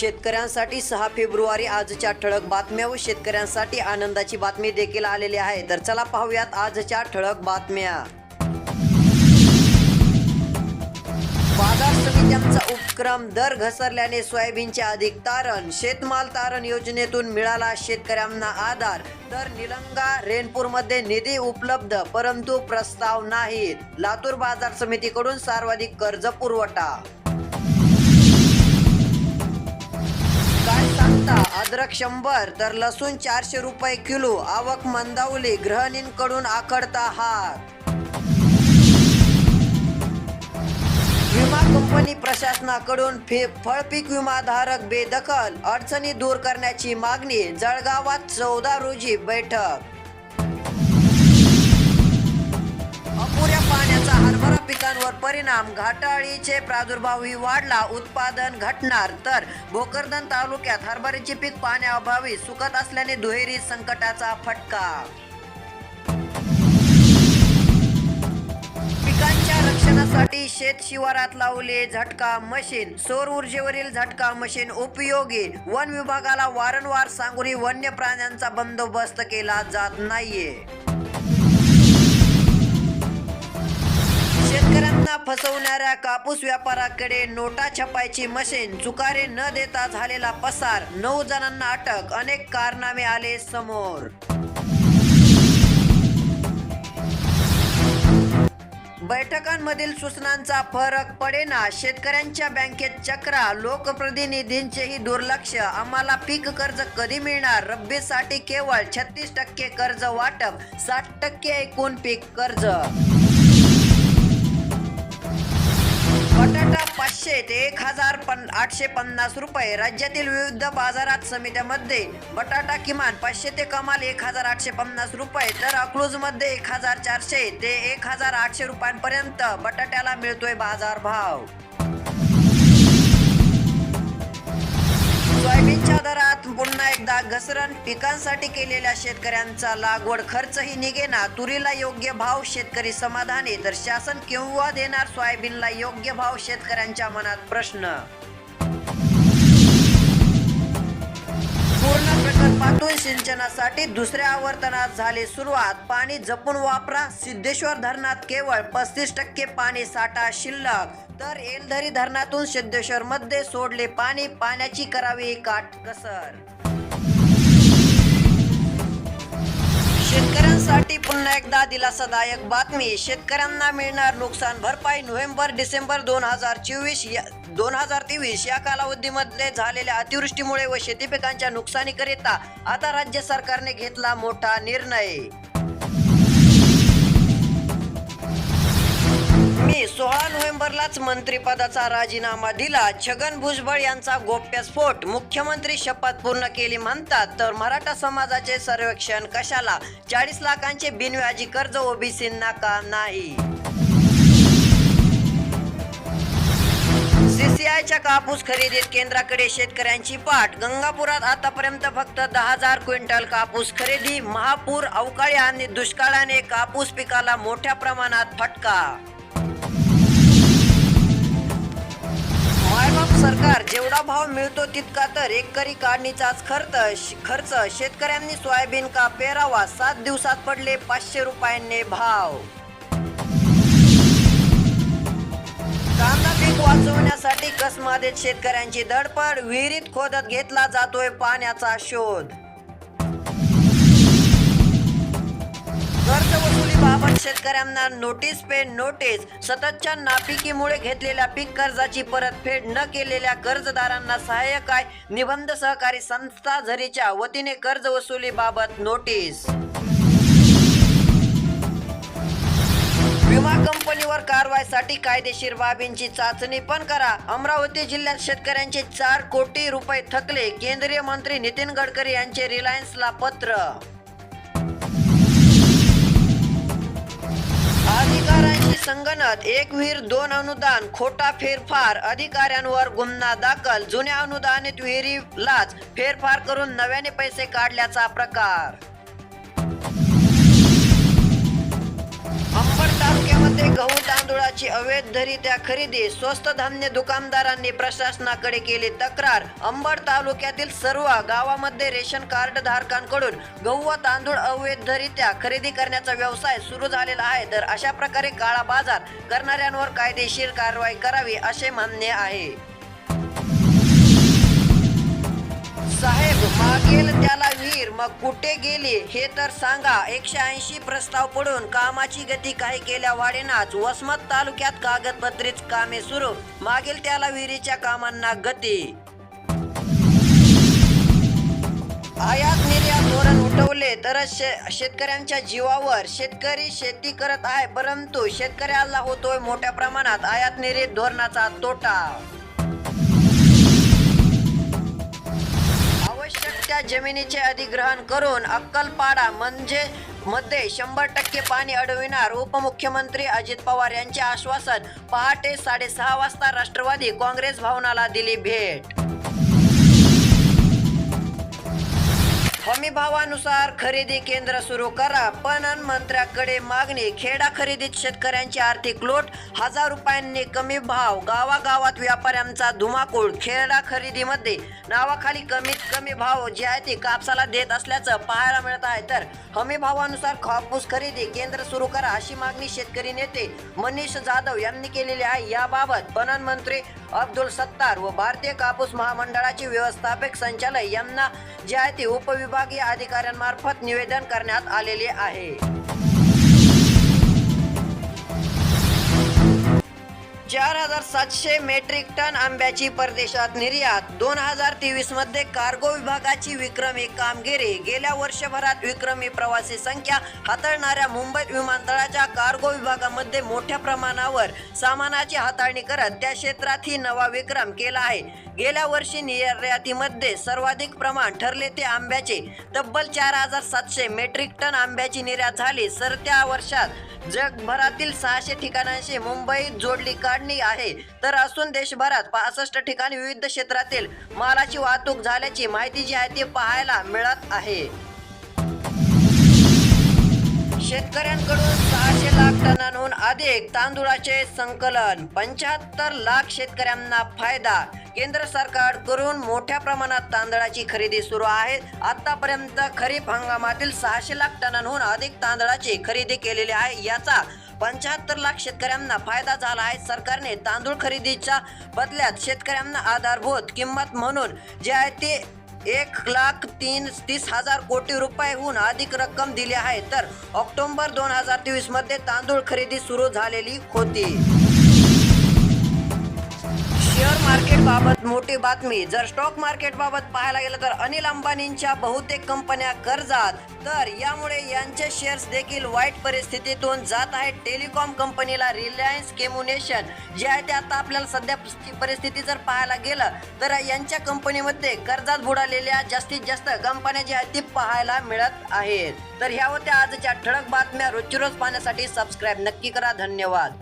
शेतकऱ्यांसाठी सहा फेब्रुवारी आजच्या ठळक बातम्या व शेतकऱ्यांसाठी आनंदाची बातमी देखील आलेली आहे. तर चला पाहूयात आजच्या ठळक बातम्या. बाजार समित्यांचा उपक्रम दर घसरल्याने सोयाबीनचे अधिक तारण शेतमाल तारण योजनेतून मिळाला शेतकऱ्यांना आधार. तर निलंगा रेनपूरमध्ये निधी उपलब्ध परंतु प्रस्ताव नाहीत. लातूर बाजार समितीकडून सर्वाधिक कर्ज पुरवठा सांगता अद्रक शंभर तर लसूण चारशे रुपये किलो. आवक मंदावली गृहिणींकडून आखडता हात विमा कंपनी प्रशासनाकडून फळपीक विमाधारक बेदखल. अडचणी दूर करण्याची मागणी जळगावात चौदा रोजी बैठक. अपुऱ्या पाण्या हरभरा पिकांवर परिणाम. घाटाळीचे प्रादुर्भावही वाढला उत्पादन घटणार. तर भोकरदन तालुक्यात हरभऱ्याचे पीक पाण्याअभावी सुकत असल्याने दुहेरी संकटाचा फटका. पिकांच्या रक्षणासाठी शेत शिवारात लावले झटका मशीन. सौर ऊर्जेवरील झटका मशीन उपयोगी. वन विभागाला वारंवार सांगूनही वन्य प्राण्यांचा बंदोबस्त केला जात नाहीये. शेतकऱ्यांना फसवणाऱ्या कापूस व्यापाराकडे नोटा छपायची मशीन चुकारे न देता झालेला पसार नऊ जणांना अटक अनेक कारनामे आले समोर. बैठकांमधील सूचनांचा फरक पडेना शेतकऱ्यांच्या बँकेत चक्रा लोकप्रतिनिधींचेही दुर्लक्ष आम्हाला पीक कर्ज कधी मिळणार? रब्बीसाठी केवळ छत्तीस टक्के कर्ज वाटप साठ टक्के एकूण पीक कर्ज. पाचशे ते एक हजार पन आठशे पन्नास रुपये. राज्यातील विविध बाजारात समित्यामध्ये बटाटा किमान पाचशे ते कमाल एक हजार आठशे पन्नास रुपये. तर अकलूजमध्ये एक हजार चारशे ते एक हजार आठशे रुपयांपर्यंत बटाट्याला मिळतोय बाजार भाव बाजारात पुन्हा एकदा घसरण. पिकांसाठी केलेल्या शेतकऱ्यांचा लागवड खर्चही निघेना. तुरीला योग्य भाव शेतकरी समाधानी तर शासन केव्हा देणार? सोयाबीनला योग्य भाव शेतकऱ्यांच्या मनात प्रश्न पूर्ण सिंचनासाठी दुसऱ्या आवर्तनात झाली सुरुवात. पाणी जपून वापरा. सिद्धेश्वर धरणात केवळ पस्तीस टक्के पाणी साठा शिल्लक. तर एलधरी धरणातून सिद्धेश्वर मध्ये सोडले पाणी. पाण्याची करावी काटकसर. शेतकऱ्यांसाठी पुन्हा एकदा दिलासादायक बातमी. शेतकऱ्यांना मिळणार नुकसान भरपाई नोव्हेंबर डिसेंबर दोन हजार चोवीस या दोन हजार तेवीस या कालावधीमध्ये झालेल्या अतिवृष्टीमुळे व शेती पिकांच्या नुकसानीकरिता आता राज्य सरकारने घेतला मोठा निर्णय. मी सोळा नोव्हेंबरलाच मंत्रिपदाचा राजीनामा दिला. छगन भुजबळ यांचा गोप्यस्फोट मुख्यमंत्री शपथ पूर्ण केली म्हणतात तर मराठा समाजाचे सर्वेक्षण कशाला? चाळीस लाखांचे बिनव्याजी कर्ज ओबीसींना का नाही? सीसीआयच्या कापूस खरेदीत केंद्राकडे शेतकऱ्यांची पाठ. गंगापुरात आतापर्यंत फक्त दहा हजार क्विंटल कापूस खरेदी. महापूर अवकाळी आणि दुष्काळाने कापूस पिकाला मोठ्या प्रमाणात फटका. सरकार जेवढा भाव मिळतो तितका तर एकरी काढणीचाच खर्च खर्च. शेतकऱ्यांनी सोयाबीन का पेरावा. सात दिवसात पडले पाचशे रुपयांनी भाव. कांदा पीक वाचवण्यासाठी कसमादेत शेतकऱ्यांची धडपड. विहिरीत खोदत घेतला जातोय पाण्याचा शोध. शेतकऱ्यांना नोटीस पे नोटीस सततच्या नापिकीमुळे घेतलेल्या पीक कर्जाची परतफेड न केलेल्या कर्जदारांना सहाय्यक आय निबंध सहकारी संस्था झरीच्या वतीने कर्ज वसुलीबाबत नोटीस. विमा कंपनीवर कारवाईसाठी कायदेशीर बाबींची चाचणी पण करा. अमरावती जिल्ह्यात शेतकऱ्यांचे चार कोटी रुपये थकले. केंद्रीय मंत्री नितीन गडकरी यांचे रिलायन्सला पत्र. संगणक एक विहीर दोन अनुदान खोटा फेरफार अधिकाऱ्यांवर गुन्हा दाखल जुन्या अनुदानित विहिरीलाच फेरफार करून नव्याने पैसे काढल्याचा प्रकार. गहू तांदूळाची अवैधरित्या खरेदी स्वस्त धान्य दुकानदारांनी प्रशासनाकडे केली तक्रार. अंबड तालुक्यातील सर्व गावामध्ये रेशन कार्ड धारकांकडून गहू व तांदूळ अवैधरित्या खरेदी करण्याचा व्यवसाय सुरू झालेला आहे. तर अशा प्रकारे काळा बाजार करणाऱ्यांवर कायदेशीर कारवाई करावी असे म्हणणे आहे. साहेब मागील त्याला मग कुठे गेली हे तर सांगा. एकशे ऐंशी प्रस्ताव पडून कामाची गती काही केल्या वाढेनाच वसमत तालुक्यात कागदपत्रीच कामे सुरू. मागील त्याला विहिरीच्या कामांना गती. आयात निर्यात धोरण उठवले तरच शे शेतकऱ्यांच्या जीवावर. शेतकरी शेती करत आहे परंतु शेतकऱ्याला होतोय मोठ्या प्रमाणात आयात निर्यात धोरणाचा तोटा. त्या जमिनीचे अधिग्रहण करून अक्कलपाडा म्हणजे मध्ये शंभर टक्के पाणी अडविणार उपमुख्यमंत्री अजित पवार यांचे आश्वासन पहाटे साडेसहा वाजता राष्ट्रवादी काँग्रेस भवनाला दिली भेट. भावानुसार खरेदी केंद्र सुरू करा. पणन मंत्र्याकडे मागणी खेडा खरेदीत शेतकऱ्यांची आर्थिक लोट हजार रुपयांनी कमी भाव गावागावात व्यापाऱ्यांचा धुमाकूळ खेडा खरेदीमध्ये नावाखाली कमीत कमी भाव जे आहे ते कापसाला देत असल्याचं पाहायला मिळत आहे. तर हमी भावानुसार कापूस खरेदी केंद्र सुरू करा अशी मागणी शेतकरी नेते मनीष जाधव यांनी केलेली आहे. याबाबत पणन मंत्री अब्दुल सत्तार व भारतीय कापूस महामंडळाचे व्यवस्थापक संचालक यांना जे आहे ते उपविभागीय अधिकाऱ्यांमार्फत निवेदन करण्यात आलेले आहे. चार हजार सातशे मेट्रिक टन आंब्याची परदेशात निर्यात. दोन हजार तेवीसमध्ये कार्गो विभागाची विक्रमी कामगिरी. गेल्या वर्षभरात विक्रमी प्रवासी संख्या हाताळणाऱ्या मुंबई विमानतळाच्या कार्गो विभागामध्ये मोठ्या प्रमाणावर सामानाची हाताळणी करत त्या क्षेत्रात ही नवा विक्रम केला आहे. गेल्या वर्षी निर्यातीमध्ये सर्वाधिक प्रमाण ठरले ते आंब्याचे. तब्बल चार हजार सातशे मेट्रिक टन आंब्याची निर्यात झाली. सर त्या वर्षात जगभरातील सहाशे ठिकाणांशी मुंबई जोडली काढणी आहे. तर असून देशभरात पासष्ट ठिकाणी विविध क्षेत्रातील मालाची वाहतूक झाल्याची माहिती जी आहे ती पाहायला मिळत आहे. शेतकऱ्यांकडून सहाशे लाख टनांहून अधिक तांदूळाचे संकलन. पंच्याहत्तर लाख शेतकऱ्यांना फायदा. केंद्र सरकारकडून मोठ्या प्रमाणात तांदळाची खरेदी सुरू आहे. आतापर्यंत खरीप हंगामातील सहाशे लाख टनांहून अधिक तांदळाची खरेदी केलेली आहे. याचा पंच्याहत्तर लाख शेतकऱ्यांना फायदा झाला आहे. सरकारने तांदूळ खरेदीच्या बदल्यात शेतकऱ्यांना आधारभूत किंमत म्हणून जे आहे ते एक लाख तीन तीस हजार कोटी रुपयाहून अधिक रक्कम दिली आहे. तर ऑक्टोबर दोन हजार तेवीसमध्ये तांदूळ खरेदी सुरू झालेली होती. शेअर मार्केट बाबत मोठी बातमी. जर स्टॉक मार्केट बाबत पाहायला गेलं तर अनिल अंबानींच्या बहुतेक कंपन्या कर्जात. तर यामुळे यांचे शेअर्स देखील वाईट परिस्थितीतून जात आहेत. टेलिकॉम कंपनीला रिलायन्स केम्युनेशन जे आहे ते आता आपल्याला सध्या परिस्थिती जर पाहायला गेलं तर यांच्या कंपनीमध्ये कर्जात बुडालेल्या जास्तीत जास्त कंपन्या ज्या आहेत ती पाहायला मिळत आहेत. तर ह्या होत्या आजच्या ठळक बातम्या. रोजची रोज पाहण्यासाठी सबस्क्राईब नक्की करा. धन्यवाद.